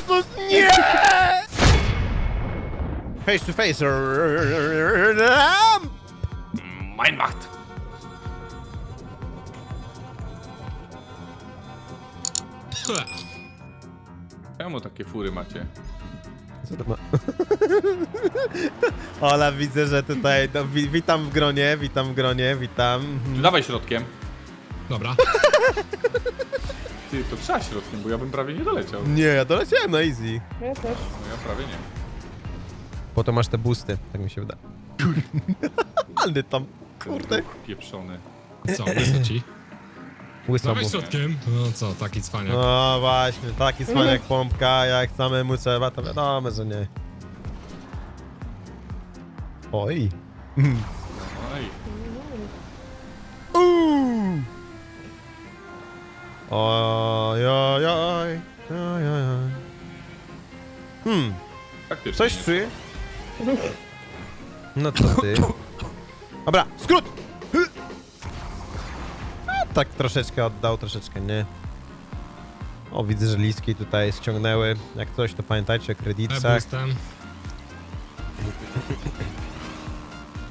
Jezus, nie! Face to face. Mindmacht! Czemu takie fury macie? Co to ma? Ola, widzę, że tutaj. No, wi witam w gronie, witam w gronie, witam. Mhm. Dawaj środkiem. Dobra. Ty, to trzeba środkiem, bo ja bym prawie nie doleciał. Nie, ja doleciałem na easy. Ja też. No ja prawie nie. Po to masz te boosty, tak mi się wydaje. Ale tam, kurde. Ruch Pieprzony. Co, łyso ci? Łyso Dawaj mu. środkiem. No co, taki cwaniak. No właśnie, taki jak pompka, jak samemu trzeba, to wiadomo, że nie. Oj. Oj, oj, oj, oj, oj, oj. Hmm, faktycznie. coś czuję? No co ty? Dobra, skrót! A, tak troszeczkę oddał, troszeczkę nie. O, widzę, że listki tutaj ściągnęły. Jak coś, to pamiętajcie o kredytach. E-boostem.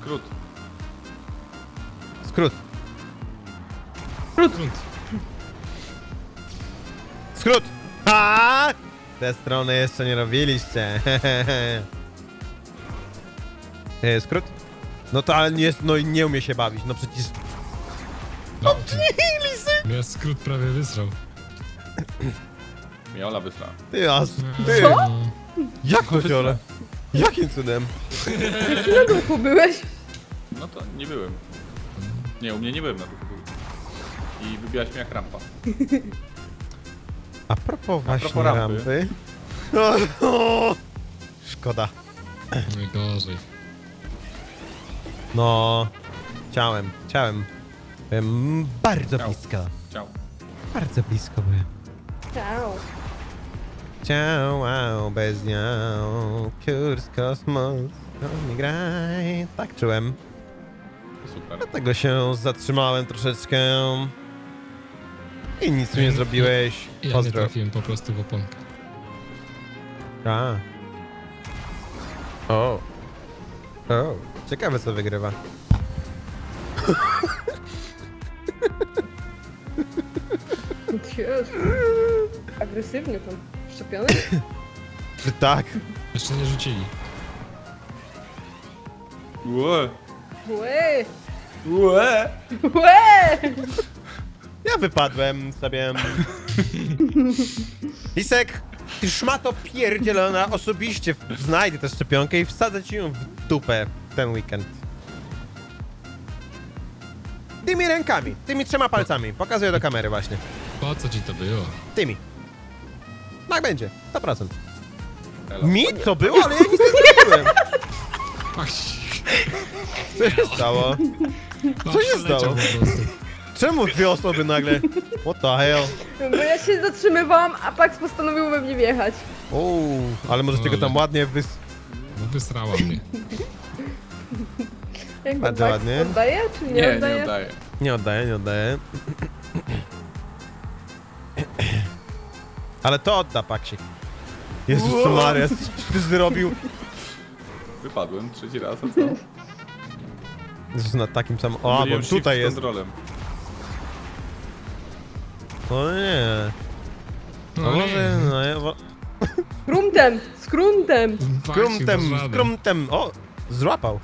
Skrót. Skrót, Grunt. Skrót! Ha! Te strony jeszcze nie robiliście. E, skrót? No to ale nie, no i nie umie się bawić, no przecież... No, Lisy! mnie skrót prawie wysrał. Miola wysłała. Ty, aż, ty! No. Jak to ciole? Jakim cudem? Na duchu byłeś? No to nie byłem. Nie, u mnie nie byłem na tym. I wybiłaś mnie jak rampa. A propos właśnie propos rampy. rampy. Szkoda. Najgorzej. No, chciałem, chciałem. Byłem bardzo Chciał. blisko. Ciao. Bardzo blisko byłem. Ciao. Ciao, wow, bez nią, kurs, kosmos, no mi graj. Tak czułem. Super. Dlatego się zatrzymałem troszeczkę. I nic tu nie zrobiłeś. Ja nie Pozdro. trafiłem po prostu w oponkę. A. O. O. Ciekawe co wygrywa. Jezu. Agresywny tam. Szczepiony? Tak. Jeszcze nie rzucili. Łe! Łe! Łe! Łe! Ja wypadłem sobie. Lisek, ty szmato pierdzielona, osobiście znajdę tę szczepionkę i wsadzę ci ją w dupę ten weekend. Tymi rękami, tymi trzema palcami. Pokazuję do kamery właśnie. Po co ci to było? Tymi. Tak będzie, 100%. Elo. Mi to było, ale ja nic nie zrobiłem. Ach, Co się stało? Co się stało? po prostu. Czemu dwie osoby nagle? What the hell? Bo ja się zatrzymywałam, a Pax postanowił we mnie wjechać. Uuu, ale możecie go tam ładnie wys... No wysrała mnie. Jak Bardzo Pax ładnie. Oddaje czy nie, Nie, oddaje? nie oddaję. Nie oddaję, nie oddaję. Ale to odda, Paksik. Jezus Wow. Maria, co ty zrobił? Wypadłem trzeci raz, a co? Jezus, na takim samym... O, bo Myliłem shift tutaj z jest... kontrolem. O nie. No No może... nie. No, ja, wo... Skruntem! Skruntem! Paksik, Skruntem, dasz radę. skruntem. O, złapał.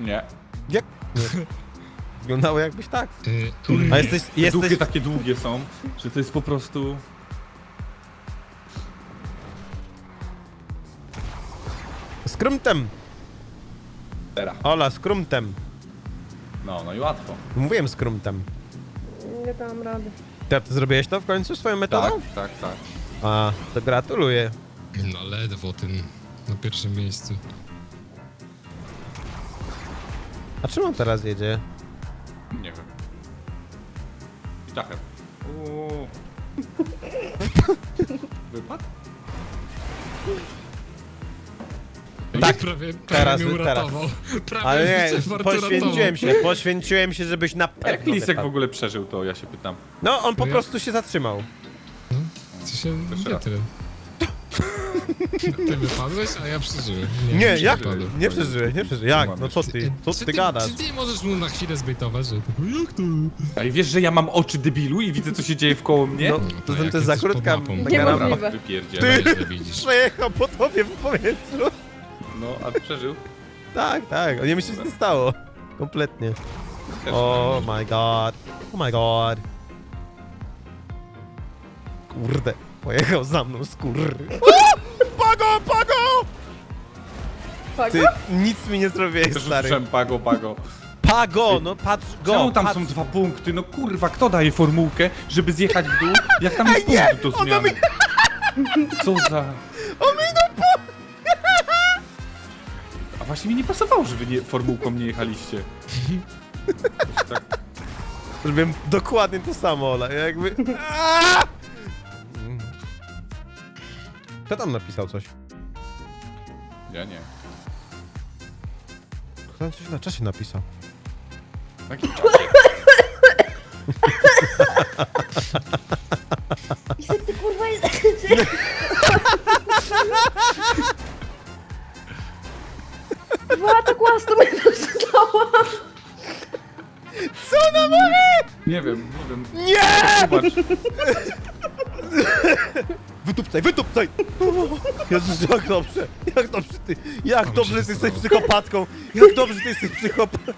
Nie. Jak? Nie. Wyglądało jakbyś tak. A jesteś... Długie jesteś... takie długie są, że to jest po prostu... Skruntem. Teraz. Ola, skruntem. No, no i łatwo. Mówiłem skruntem. Nie dam rady. Ty, ty zrobiłeś to w końcu swoją metodą? Tak, tak, tak. A, to gratuluję. No ledwo ten na pierwszym miejscu. A czym on teraz jedzie? Nie wiem. I tak. Uuu. Wypadł? Tak, prawie, prawie teraz, mnie teraz. uratował. Prawie Ale nie, poświęciłem się, poświęciłem się, żebyś na A jak pewno Lisek w ogóle przeżył, to ja się pytam. No, on po Ja- prostu się zatrzymał. Co się nie tyle. Ty wypadłeś, a ja przeżyłem. Nie, czy jak? wypadłem. Nie przeżyłeś, nie przeżyłeś. Jak? No co ty? Co Czy ty gadasz? Czy ty możesz mu na chwilę zbejtować, że tylko, jak to? Ale wiesz, że ja mam oczy debilu i widzę, co się dzieje wkoło mnie? No, No, to, jak to jest za krótka Niemożliwe. Ty- Ty. Przejechał po tobie w powietrzu. No, a przeżył? Tak, tak. Nie myślisz, co się stało. Kompletnie. Też Oh my god. Oh my god. Kurde. Pojechał za mną skór. Pago, pago! Tak? Ty nic mi nie zrobiłeś, Też stary. usłyszałem pago, pago. Pago, no patrz go. Czemu tam patrz. są dwa punkty? No kurwa, kto daje formułkę, żeby zjechać w dół? Jak tam jest punkt do zmiany? Co za... właśnie mi nie pasowało, że wy nie, formułką nie jechaliście. Jakoś tak, Zrobiłem dokładnie to samo, Ola. Jakby... Aaa! Kto tam napisał coś? ja nie. Kto tam coś na czasie napisał? W jakim czasie? Isek, ty kurwa jest... Dwa tak łasto mnie dostała. Co ona mówi? Nie wiem, nie wiem. Nie! Zobacz. Wytupcaj, wytupcaj! Jezus, jak dobrze, jak dobrze ty, jak mi dobrze ty jesteś psychopatką, jak dobrze ty jesteś psychopatką.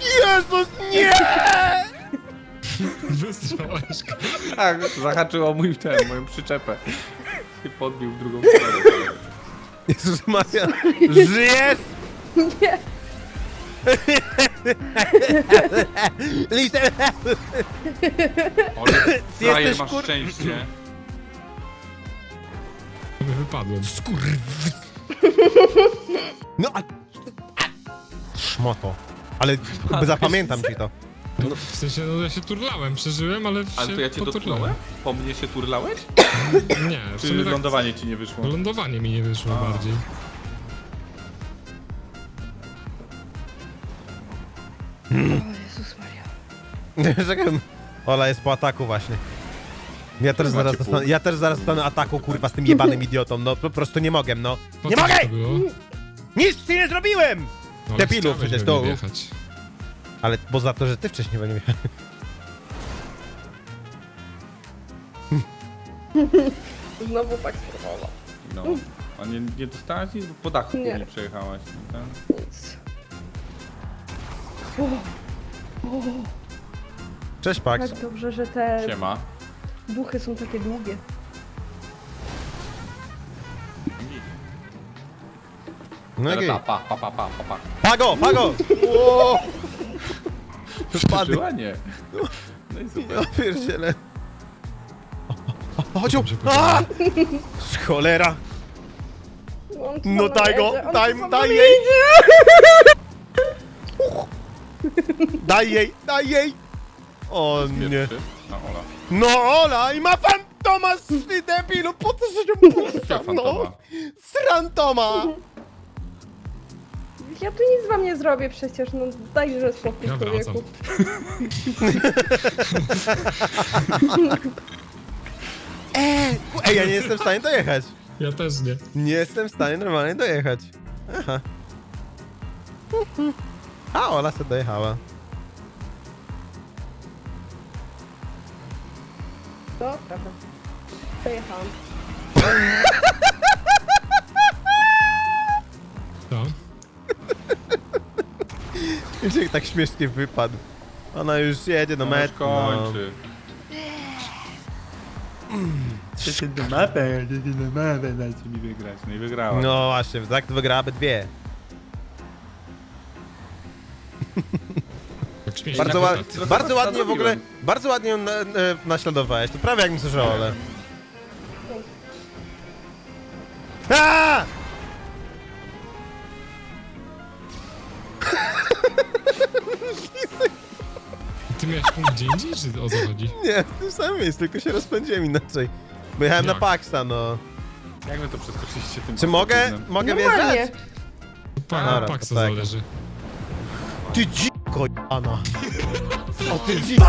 Jezus, nie! Wystrzałeś go. Tak, zahaczył o mój ten, moją przyczepę. I podbił w drugą stronę. Jezus Maria, żyjesz? Nie. Lisa, Ale frajer, jesteś masz kur- szczęście. Wypadłem. no a... a- Szmoto, ale zapamiętam ci to. No, w sensie, no ja się turlałem, przeżyłem, ale Ale się to ja cię poturlałem. dotknąłem? Po mnie się turlałeś? Nie, w Czy sumie tak, lądowanie ci nie wyszło? lądowanie mi nie wyszło A. bardziej. O Jezus Maria. Czekaj, Ola jest po ataku właśnie. Ja też, Macie zaraz pół. dostanę, ja też zaraz dostanę ataku, kurwa, z tym jebanym idiotą, no po prostu nie mogę, no. Po Nie co mogę! to było? Nic ci nie zrobiłem! No, ale Debilu chciałeś przecież we to- wjechać. Ale, bo za to, że ty wcześniej we mnie Znowu tak spróbował. No. A nie, nie dostałaś nic? Bo po dachu Nie. nie przejechałaś. no Ten. Nic. Cześć, Pax. Tak dobrze, że te Siema. duchy są takie długie. No okej. pa, pa, pa, pa, pa, pa, pa. Pago, Pago! Spadł. Przeżyła? Nie. No i super. Ja pierdzielę. O, Chodź, Dobrze a! Cholera! On tu No daj go, jedzie, on daj, tu daj jej! jedzie. Daj jej, daj jej! O nie. Pierwszy. A, Ola. No Ola i ma fantoma, ty debilu, po co się puszcza, no? Fantoma. Srantoma! Ja tu nic wam nie zrobię przecież, no dajże spokój Ja wracam. człowieku. Ej, ja nie jestem w stanie dojechać. Ja też nie. Nie jestem w stanie normalnie dojechać. Aha. A, Ola sobie dojechała. No, prawda. Przejechałam. To? Wiecie, tak śmiesznie wypadł. Ona już jedzie do No mety. No. kończy. Ty do mapę, ty do mapę, dajcie mi wygrać. No i wygrałem. no właśnie, tak to wygrałaby dwie. Tak śmiesznie. Bardzo, na to bardzo ładnie w ogóle, zrobiłem. bardzo ładnie ją na, na, naśladowałeś. To prawie jak mi słyszę Ole. A! Ty miałeś punkt gdzie indziej, czy o co chodzi? Nie, w tym samym miejscu, tylko się rozpędziłem inaczej. Bo jechałem na Jak? Paxa, no. Jak wy to przeskoczyliście tym Czy mogę, mogę Normalnie. wjeżdżać? Pa, Dobra, Paxa tak. zależy. Ty dziko, Jana. O ty dziko.